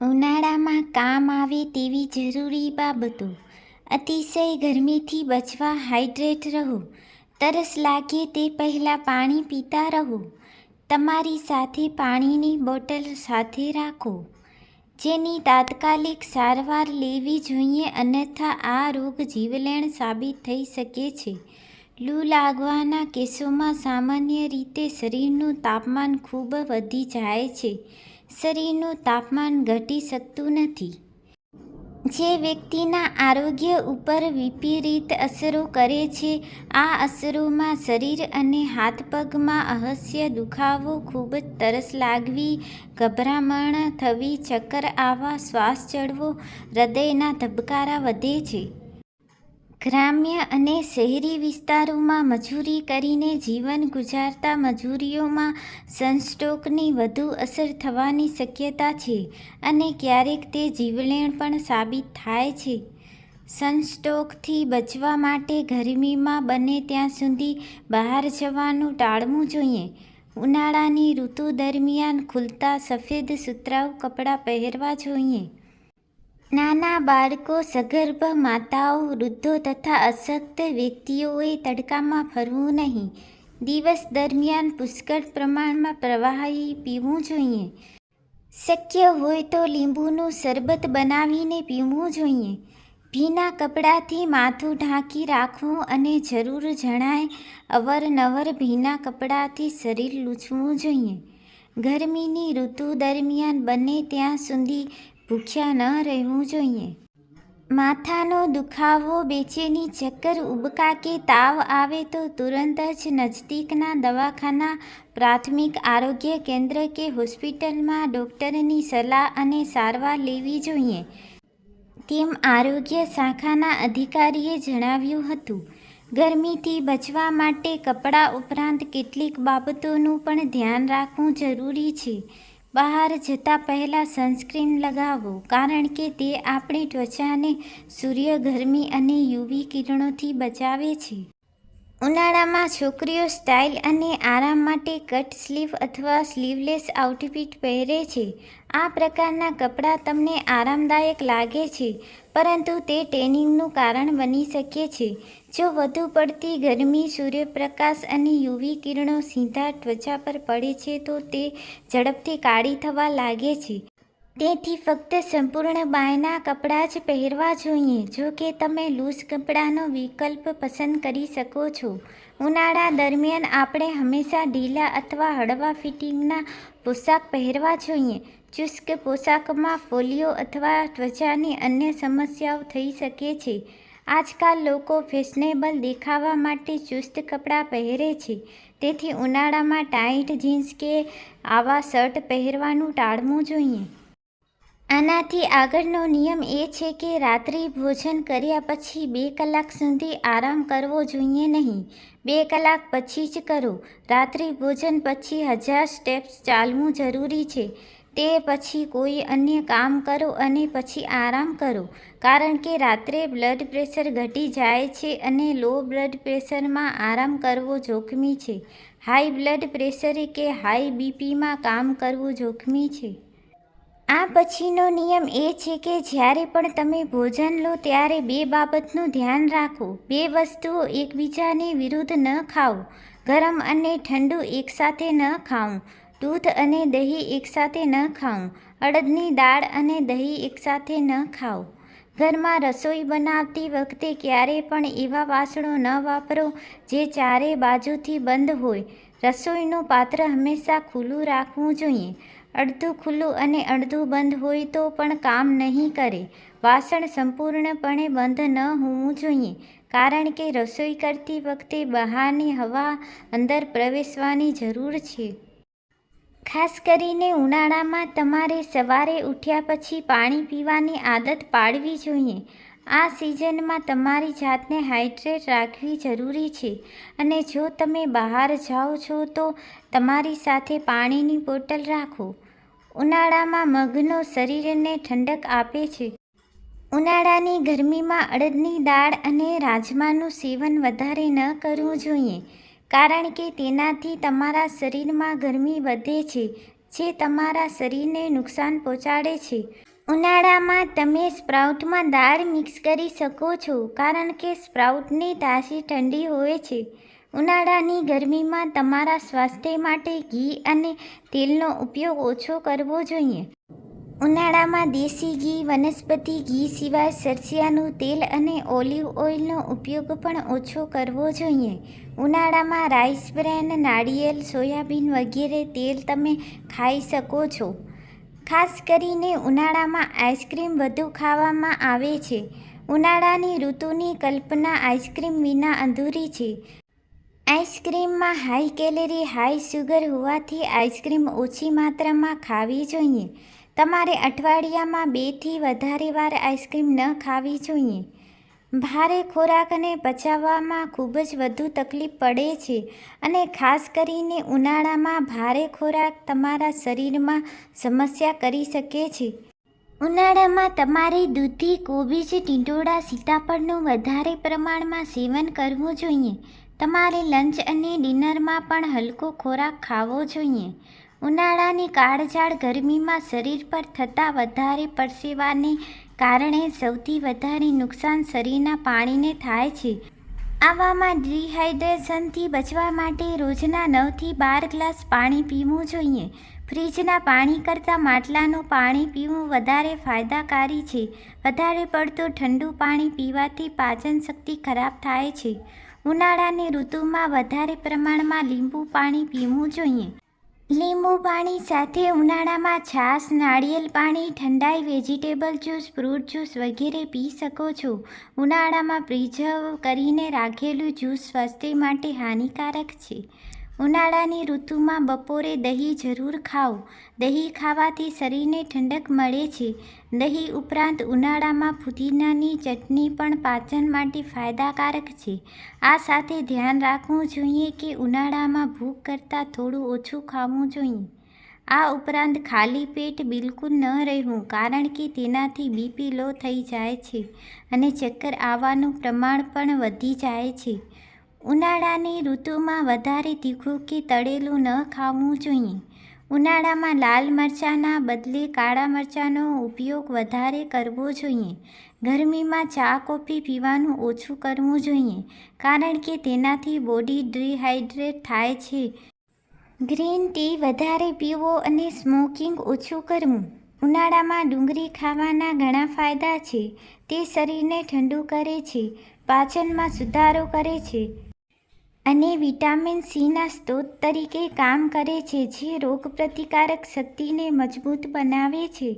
ઉનાળામાં કામ આવે તેવી જરૂરી બાબતો. અતિશય ગરમીથી બચવા હાઇડ્રેટ રહો. તરસ લાગે તે પહેલાં પાણી પીતા રહો. તમારી સાથે પાણીની બોટલ સાથે રાખો. જેની તાત્કાલિક સારવાર લેવી જોઈએ અન્યથા આ રોગ જીવલેણ સાબિત થઈ શકે છે. લૂ લાગવાના કેસોમાં સામાન્ય રીતે શરીરનું તાપમાન ખૂબ વધી જાય છે. શરીરનું તાપમાન ઘટી શકતું નથી. જે વ્યક્તિના આરોગ્ય ઉપર વિપરીત અસરો કરે છે, આ અસરોમાં શરીર અને હાથ પગમાં અહસ્ય દુખાવો ખૂબ જ તરસ લાગવી, ગભરામણ થવી, ચક્કર આવવા, શ્વાસ ચડવો, હૃદયના ધબકારા વધે છે. ગ્રામ્ય અને શહેરી વિસ્તારોમાં મજૂરી કરીને જીવન ગુજારતા મજૂરીઓમાં સનસ્ટ્રોકની વધુ અસર થવાની શક્યતા છે અને ક્યારેક તે જીવલેણ પણ સાબિત થાય છે. સનસ્ટ્રોકથી બચવા માટે ગરમીમાં બને ત્યાં સુધી બહાર જવાનું ટાળવું જોઈએ. ઉનાળાની ઋતુ દરમિયાન ખુલતા સફેદ સુતરાઉ કપડાં પહેરવા જોઈએ. નાના બાળકો, સગર્ભ માતાઓ, વૃદ્ધો તથા અશક્ત વ્યક્તિઓએ તડકામાં ફરવું નહીં. દિવસ દરમિયાન પુષ્કળ પ્રમાણમાં પ્રવાહી પીવું જોઈએ. શક્ય હોય તો લીંબુનું શરબત બનાવીને પીવું જોઈએ. ભીના કપડાથી માથું ઢાંકી રાખવું અને જરૂર જણાય અવરનવર ભીના કપડાથી શરીર લૂછવું જોઈએ. ગરમીની ઋતુ દરમિયાન બને ત્યાં સુધી ભૂખ્યા ન રહેવું જોઈએ. માથાનો દુખાવો બેચેની ચક્કર ઉબકા કે તાવ આવે તો તુરંત જ નજદીકના દવાખાના, પ્રાથમિક આરોગ્ય કેન્દ્ર કે હોસ્પિટલમાં ડૉક્ટરની સલાહ અને સારવાર લેવી જોઈએ. તેમ આરોગ્ય શાખાના અધિકારીએ જણાવ્યું હતું, ગરમીથી બચવા માટે કપડાં ઉપરાંત કેટલીક બાબતોનું પણ ધ્યાન રાખવું જરૂરી છે. બહાર જતાં પહેલાં સનસ્ક્રીન લગાવો, કારણ કે તે આપણી ત્વચાને સૂર્યગરમી અને યુવી કિરણોથી બચાવે છે. ઉનાળામાં છોકરીઓ સ્ટાઇલ અને આરામ માટે કટ સ્લીવ અથવા સ્લીવલેસ આઉટફિટ પહેરે છે. આ પ્રકારના કપડાં તમને આરામદાયક લાગે છે, પરંતુ તે ટેનિંગનું કારણ બની શકે છે. જો વધુ પડતી ગરમી, સૂર્યપ્રકાશ અને યુવી કિરણો સીધા ત્વચા પર પડે છે, તો તે ઝડપથી કાળી થવા લાગે છે. તેથી ફક્ત સંપૂર્ણ બાયના કપડાં જ પહેરવા જોઈએ. જો કે તમે લૂઝ કપડાંનો વિકલ્પ પસંદ કરી શકો છો. ઉનાળા દરમિયાન આપણે હંમેશા ઢીલા અથવા હળવા ફિટિંગના પોશાક પહેરવા જોઈએ. ચુસ્ક પોશાકમાં ફોલિયો અથવા ત્વચાની અન્ય સમસ્યાઓ થઈ શકે છે. આજકાલ લોકો ફેશનેબલ દેખાવા માટે ચુસ્ત કપડાં પહેરે છે. તેથી ઉનાળામાં ટાઈટ જીન્સ કે આવા શર્ટ પહેરવાનું ટાળવું જોઈએ. આનાથી આગળનો નિયમ એ છે કે રાત્રિ ભોજન કર્યા પછી બે કલાક સુધી આરામ કરવો જોઈએ નહીં. બે કલાક પછી જ કરો. રાત્રિ ભોજન પછી હજાર સ્ટેપ્સ ચાલવું જરૂરી છે. તે પછી કોઈ અન્ય કામ કરો અને પછી આરામ કરો. કારણ કે રાત્રે બ્લડ પ્રેશર ઘટી જાય છે અને લો બ્લડ પ્રેશરમાં આરામ કરવો જોખમી છે. હાઈ બ્લડ પ્રેશરે કે હાઈ બીપીમાં કામ કરવું જોખમી છે. આ પછીનો નિયમ એ છે કે જ્યારે પણ તમે ભોજન લો ત્યારે બે બાબતનું ધ્યાન રાખો. બે વસ્તુઓ એકબીજાની વિરુદ્ધ ન ખાઓ. ગરમ અને ઠંડુ એકસાથે ન ખાવું દૂધ અને દહીં એકસાથે ન ખાવું અડદની દાળ અને દહીં એકસાથે ન ખાઓ. ઘરમાં રસોઈ બનાવતી વખતે ક્યારેય પણ એવા વાસણો ન વાપરો જે ચારે બાજુથી બંધ હોય. રસોઈનું પાત્ર હંમેશા ખુલ્લું રાખવું જોઈએ. અડધું ખુલ્લું અને અડધું બંધ હોય તો પણ કામ નહીં કરે. વાસણ સંપૂર્ણપણે બંધ ન હોવું જોઈએ, કારણ કે રસોઈ કરતી વખતે બહારની હવા અંદર પ્રવેશવાની જરૂર છે. ખાસ કરીને ઉનાળામાં તમારે સવારે ઉઠ્યા પછી પાણી પીવાની આદત પાડવી જોઈએ. આ સિઝનમાં તમારી જાતને હાઇડ્રેટ રાખવી જરૂરી છે અને જો તમે બહાર જાઓ છો તો તમારી સાથે પાણીની બોટલ રાખો. ઉનાળામાં મગનો શરીરને ઠંડક આપે છે. ઉનાળાની ગરમીમાં અડદની દાળ અને રાજમાનું સેવન વધારે ન કરવું જોઈએ, કારણ કે તેનાથી તમારા શરીરમાં ગરમી વધે છે, જે તમારા શરીરને નુકસાન પહોંચાડે છે. ઉનાળામાં તમે સ્પ્રાઉટમાં દાળ મિક્સ કરી શકો છો, કારણ કે સ્પ્રાઉટની તાસી ઠંડી હોય છે. ઉનાળાની ગરમીમાં તમારા સ્વાસ્થ્ય માટે ઘી અને તેલનો ઉપયોગ ઓછો કરવો જોઈએ. ઉનાળામાં દેશી ઘી, વનસ્પતિ ઘી સિવાય સરસિયાનું તેલ અને ઓલિવ ઓઇલનો ઉપયોગ પણ ઓછો કરવો જોઈએ. ઉનાળામાં રાઈસ બ્રેન, નાળિયેર, સોયાબીન વગેરે તેલ તમે ખાઈ શકો છો. ખાસ કરીને ઉનાળામાં આઈસ્ક્રીમ વધુ ખાવામાં આવે છે. ઉનાળાની ઋતુની કલ્પના આઈસ્ક્રીમ વિના અધૂરી છે. આઈસ્ક્રીમમાં હાઈ કેલેરી, હાઈ સુગર હોવાથી આઈસ્ક્રીમ ઓછી માત્રામાં ખાવી જોઈએ. તમારે અઠવાડિયામાં બેથી વધારે વાર આઈસ્ક્રીમ ન ખાવી જોઈએ. ભારે ખોરાકને પચાવવામાં ખૂબ જ વધુ તકલીફ પડે છે અને ખાસ કરીને ઉનાળામાં ભારે ખોરાક તમારા શરીરમાં સમસ્યા કરી શકે છે. ઉનાળામાં તમારે દૂધી, કોબીજ, ટીંડોળા, સીતાફળનું વધારે પ્રમાણમાં સેવન કરવું જોઈએ. તમારે લંચ અને ડિનરમાં પણ હલકો ખોરાક ખાવો જોઈએ. ઉનાળાની કાળઝાળ ગરમીમાં શરીર પર થતા વધારે પરસેવાને કારણે સૌથી વધારે નુકસાન શરીરના પાણીને થાય છે. આવામાં ડિહાઇડ્રેશનથી બચવા માટે રોજના નવથી બાર ગ્લાસ પાણી પીવું જોઈએ. ફ્રીજના પાણી કરતાં માટલાનું પાણી પીવું વધારે ફાયદાકારી છે. વધારે પડતું ઠંડુ પાણી પીવાથી પાચન શક્તિ ખરાબ થાય છે. ઉનાળાની ઋતુમાં વધારે પ્રમાણમાં લીંબુ પાણી પીવું જોઈએ. લીંબુ પાણી સાથે ઉનાળામાં છાશ, નાળિયેર પાણી, ઠંડાઈ, વેજીટેબલ જ્યુસ, ફ્રૂટ જ્યુસ વગેરે પી શકો છો. ઉનાળામાં પ્રિઝર્વ કરીને રાખેલું જ્યુસ સ્વાસ્થ્ય માટે હાનિકારક છે. ઉનાળાની ઋતુમાં બપોરે દહીં જરૂર ખાઓ. દહીં ખાવાથી શરીરને ઠંડક મળે છે. દહીં ઉપરાંત ઉનાળામાં ફુદીનાની ચટણી પણ પાચન માટે ફાયદાકારક છે. આ સાથે ધ્યાન રાખવું જોઈએ કે ઉનાળામાં ભૂખ કરતાં થોડું ઓછું ખાવું જોઈએ. આ ઉપરાંત ખાલી પેટ બિલકુલ ન રહેવું, કારણ કે તેનાથી બીપી લો થઈ જાય છે અને ચક્કર આવવાનું પ્રમાણ પણ વધી જાય છે. ઉનાળાની ઋતુમાં વધારે તીખું કે તળેલું ન ખાવું જોઈએ. ઉનાળામાં લાલ મરચાંના બદલે કાળા મરચાંનો ઉપયોગ વધારે કરવો જોઈએ. ગરમીમાં ચા, કોફી પીવાનું ઓછું કરવું જોઈએ, કારણ કે તેનાથી બોડી ડિહાઇડ્રેટ થાય છે. ગ્રીન ટી વધારે પીવો અને સ્મોકિંગ ઓછું કરવું. ઉનાળામાં ડુંગળી ખાવાના ઘણા ફાયદા છે. તે શરીરને ઠંડુ કરે છે, પાચનમાં સુધારો કરે છે અને વિટામિન સીના સ્ત્રોત તરીકે કામ કરે છે જે રોગપ્રતિકારક શક્તિને મજબૂત બનાવે છે.